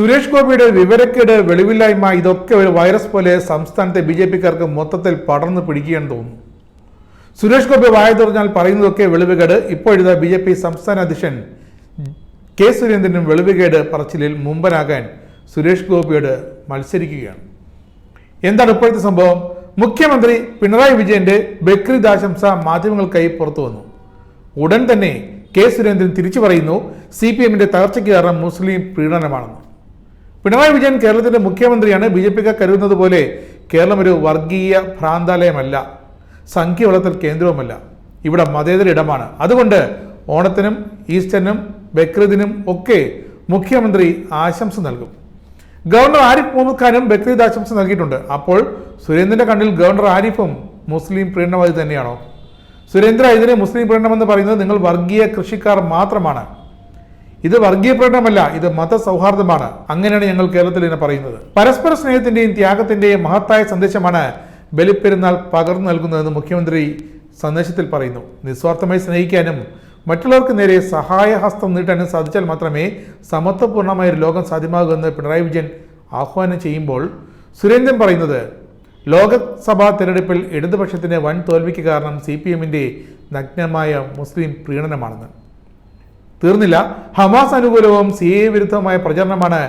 സുരേഷ് ഗോപിയുടെ വിവരക്കേട് വെളിവില്ലായ്മ ഇതൊക്കെ ഒരു വൈറസ് പോലെ സംസ്ഥാനത്തെ ബി ജെ പിക്കാർക്ക് മൊത്തത്തിൽ പടർന്നു പിടിക്കുകയെന്ന് തോന്നുന്നു. സുരേഷ് ഗോപി വായ തുറഞ്ഞാൽ പറയുന്നതൊക്കെ വെളിവുകേട്. ഇപ്പോഴത്തെ ബി ജെ പി സംസ്ഥാന അധ്യക്ഷൻ കെ സുരേന്ദ്രനും വെളിവുകേട് പറച്ചിലിൽ മുമ്പനാകാൻ സുരേഷ് ഗോപിയോട് മത്സരിക്കുകയാണ്. എന്താണ് ഇപ്പോഴത്തെ സംഭവം? മുഖ്യമന്ത്രി പിണറായി വിജയന്റെ ബക്രീദ് ആശംസ മാധ്യമങ്ങൾക്കായി പുറത്തു വന്നു. ഉടൻ തന്നെ കെ സുരേന്ദ്രൻ തിരിച്ചു പറയുന്നു സി പി എമ്മിന്റെ തകർച്ചയ്ക്ക് കാരണം മുസ്ലിം പ്രീണനമാണെന്ന് പിണറായി വിജയൻ കേരളത്തിന്റെ മുഖ്യമന്ത്രിയാണ്. ബി ജെ പിക്ക് കരുതുന്നത് പോലെ കേരളം ഒരു വർഗീയ ഭ്രാന്താലയമല്ല. സംഖ്യ വളർത്തൽ കേന്ദ്രവുമല്ല. ഇവിടെ മതേതര ഇടമാണ്. അതുകൊണ്ട് ഓണത്തിനും ഈസ്റ്ററിനും ബക്രീദിനും ഒക്കെ മുഖ്യമന്ത്രി ആശംസ നൽകും. ഗവർണർ ആരിഫ് മുഹമ്മദ് ഖാനും ബക്രീദ് ആശംസ നൽകിയിട്ടുണ്ട്. അപ്പോൾ സുരേന്ദ്രന്റെ കണ്ണിൽ ഗവർണർ ആരിഫും മുസ്ലിം പ്രീണവാദി തന്നെയാണോ? സുരേന്ദ്ര ഇതിനെ മുസ്ലിം പ്രീണമെന്ന് പറയുന്നത് നിങ്ങൾ വർഗീയ കൃഷിക്കാർ മാത്രമാണ്. ഇത് വർഗീയ പ്രകടനമല്ല ഇത് മതസൗഹാർദ്ദമാണ്. അങ്ങനെയാണ് ഞങ്ങൾ കേരളത്തിൽ ഇതിനെ പറയുന്നത്. പരസ്പര സ്നേഹത്തിന്റെയും ത്യാഗത്തിന്റെയും മഹത്തായ സന്ദേശമാണ് ബലിപ്പെരുന്നാൾ പകർന്നു നൽകുന്നതെന്ന് മുഖ്യമന്ത്രി സന്ദേശത്തിൽ പറയുന്നു. നിസ്വാർത്ഥമായി സ്നേഹിക്കാനും മറ്റുള്ളവർക്ക് നേരെ സഹായഹസ്തം നീട്ടാനും സാധിച്ചാൽ മാത്രമേ സമത്വപൂർണമായ ഒരു ലോകം സാധ്യമാകൂ എന്ന് പിണറായി വിജയൻ ആഹ്വാനം ചെയ്യുമ്പോൾ സുരേന്ദ്രൻ പറയുന്നത് ലോകസഭാ തെരഞ്ഞെടുപ്പിൽ ഇടതുപക്ഷത്തിന് വൻ തോൽവിക്ക് കാരണം സി പി എമ്മിന്റെ നഗ്നമായ മുസ്ലിം പ്രീണനമാണെന്ന്. തീർന്നില്ല. ഹമാസ് അനുകൂലവും സി എ വിരുദ്ധവുമായ പ്രചരണമാണ്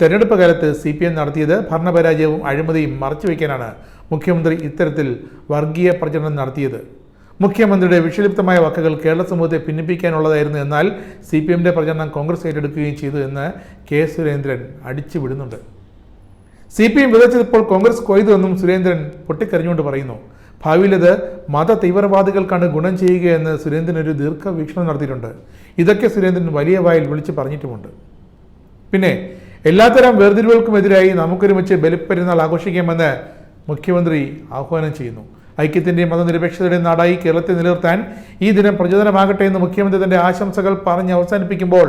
തെരഞ്ഞെടുപ്പ് കാലത്ത് സി പി എം നടത്തിയത്. ഭരണപരാജയവും അഴിമതിയും മറച്ചുവെക്കാനാണ് മുഖ്യമന്ത്രി ഇത്തരത്തിൽ വർഗീയ പ്രചരണം നടത്തിയത്. മുഖ്യമന്ത്രിയുടെ വിഷലിപ്തമായ വാക്കുകൾ കേരള സമൂഹത്തെ ഭിന്നിപ്പിക്കാനുള്ളതായിരുന്നു. എന്നാൽ സി പി എമ്മിന്റെ പ്രചരണം കോൺഗ്രസ് ഏറ്റെടുക്കുകയും ചെയ്തു എന്ന് കെ സുരേന്ദ്രൻ അടിച്ചു വിടുന്നുണ്ട് സി പി എം വിതച്ചതിപ്പോൾ കോൺഗ്രസ് കൊയ്തു എന്നും സുരേന്ദ്രൻ പൊട്ടിക്കരഞ്ഞുകൊണ്ട് പറയുന്നു. ഭാവിയിൽ ഇത് മത തീവ്രവാദികൾക്കാണ് ഗുണം ചെയ്യുകയെന്ന് സുരേന്ദ്രൻ ഒരു ദീർഘവീക്ഷണം നടത്തിയിട്ടുണ്ട്. ഇതൊക്കെ സുരേന്ദ്രൻ വലിയ വായിൽ വിളിച്ച് പറഞ്ഞിട്ടുമുണ്ട്. പിന്നെ എല്ലാത്തരം വേർതിരിവുകൾക്കുമെതിരായി നമുക്കൊരുമിച്ച് ബലിപ്പെരുന്നാൾ ആഘോഷിക്കാമെന്ന് മുഖ്യമന്ത്രി ആഹ്വാനം ചെയ്യുന്നു. ഐക്യത്തിന്റെയും മതനിരപേക്ഷതയുടെയും നാടായി കേരളത്തെ നിലനിർത്താൻ ഈ ദിനം പ്രചോദനമാകട്ടെ എന്ന് മുഖ്യമന്ത്രി തന്റെ ആശംസകൾ പറഞ്ഞ് അവസാനിപ്പിക്കുമ്പോൾ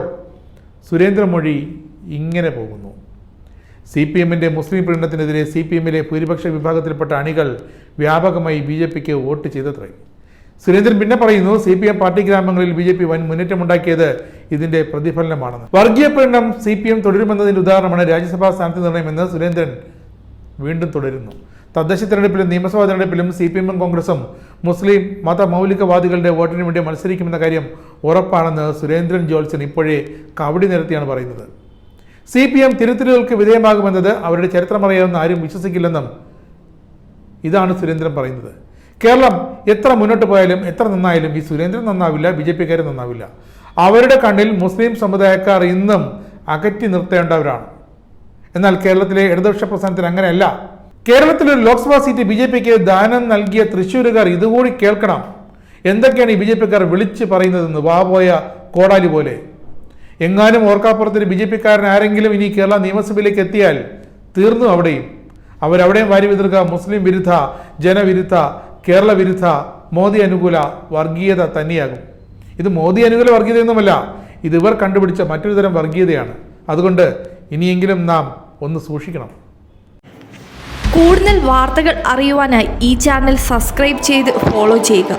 സുരേന്ദ്രമൊഴി ഇങ്ങനെ പോകുന്നു. സി പി എമ്മിന്റെ മുസ്ലിം പീഡനത്തിനെതിരെ സി പി എമ്മിലെ ഭൂരിപക്ഷ വിഭാഗത്തിൽപ്പെട്ട അണികൾ വ്യാപകമായി ബി ജെ പിക്ക് വോട്ട് ചെയ്തത്രേ. സുരേന്ദ്രൻ പിന്നെ പറയുന്നു സി പി എം പാർട്ടി ഗ്രാമങ്ങളിൽ ബി ജെ പി വൻ മുന്നേറ്റമുണ്ടാക്കിയത് ഇതിന്റെ പ്രതിഫലനമാണെന്ന്. വർഗീയ പീഡനം സി പി എം തുടരുമെന്നതിന്റെ ഉദാഹരണമാണ് രാജ്യസഭാ സ്ഥാനത്ത് നിർണയമെന്ന് സുരേന്ദ്രൻ വീണ്ടും തുടരുന്നു. തദ്ദേശ തെരഞ്ഞെടുപ്പിലും നിയമസഭാ തെരഞ്ഞെടുപ്പിലും സി പി എമ്മും കോൺഗ്രസും മുസ്ലിം മത മൗലികവാദികളുടെ വോട്ടിന് വേണ്ടി മത്സരിക്കുമെന്ന കാര്യം ഉറപ്പാണെന്ന് സുരേന്ദ്രൻ ജോൾസൺ ഇപ്പോഴേ കവടി നിരത്തിയാണ് പറയുന്നത്. സി പി എം തിരുത്തലുകൾക്ക് വിധേയമാകുമെന്നത് അവരുടെ ചരിത്രമറിയാവുന്ന ആരും വിശ്വസിക്കില്ലെന്നും ഇതാണ് സുരേന്ദ്രൻ പറയുന്നത്. കേരളം എത്ര മുന്നോട്ട് പോയാലും എത്ര നന്നായാലും ഈ സുരേന്ദ്രൻ നന്നാവില്ല ബി ജെ പിക്കാർ നന്നാവില്ല. അവരുടെ കണ്ണിൽ മുസ്ലിം സമുദായക്കാർ ഇന്നും അകറ്റി നിർത്തേണ്ടവരാണ്. എന്നാൽ കേരളത്തിലെ ഇടതുപക്ഷ പ്രസ്ഥാനത്തിൽ അങ്ങനെയല്ല. കേരളത്തിലെ ലോക്സഭാ സീറ്റ് ബി ജെ പിക്ക് ദാനം നൽകിയ തൃശ്ശൂരുകാർ ഇതുകൂടി കേൾക്കണം. എന്തൊക്കെയാണ് ഈ ബി ജെ പിക്കാർ വിളിച്ച് പറയുന്നതെന്ന് വാപോയ കോടാലി പോലെ. എങ്ങാനും ഓർക്കാപ്പുറത്തിന് ബി ജെ പിക്കാരൻ ആരെങ്കിലും ഇനി കേരള നിയമസഭയിലേക്ക് എത്തിയാൽ തീർന്നു അവിടെയും. അവരവിടെയും വാരി വിതറുക മുസ്ലിം വിരുദ്ധ ജനവിരുദ്ധ കേരള വിരുദ്ധ മോദി അനുകൂല വർഗീയത തന്നെയാകും. ഇത് മോദി അനുകൂല വർഗീയതയൊന്നുമല്ല ഇത് ഇവർ കണ്ടുപിടിച്ച മറ്റൊരു തരം വർഗീയതയാണ്. അതുകൊണ്ട് ഇനിയെങ്കിലും നാം ഒന്ന് സൂക്ഷിക്കണം. കൂടുതൽ വാർത്തകൾ അറിയുവാനായി ഈ ചാനൽ സബ്സ്ക്രൈബ് ചെയ്ത് ഫോളോ ചെയ്യുക.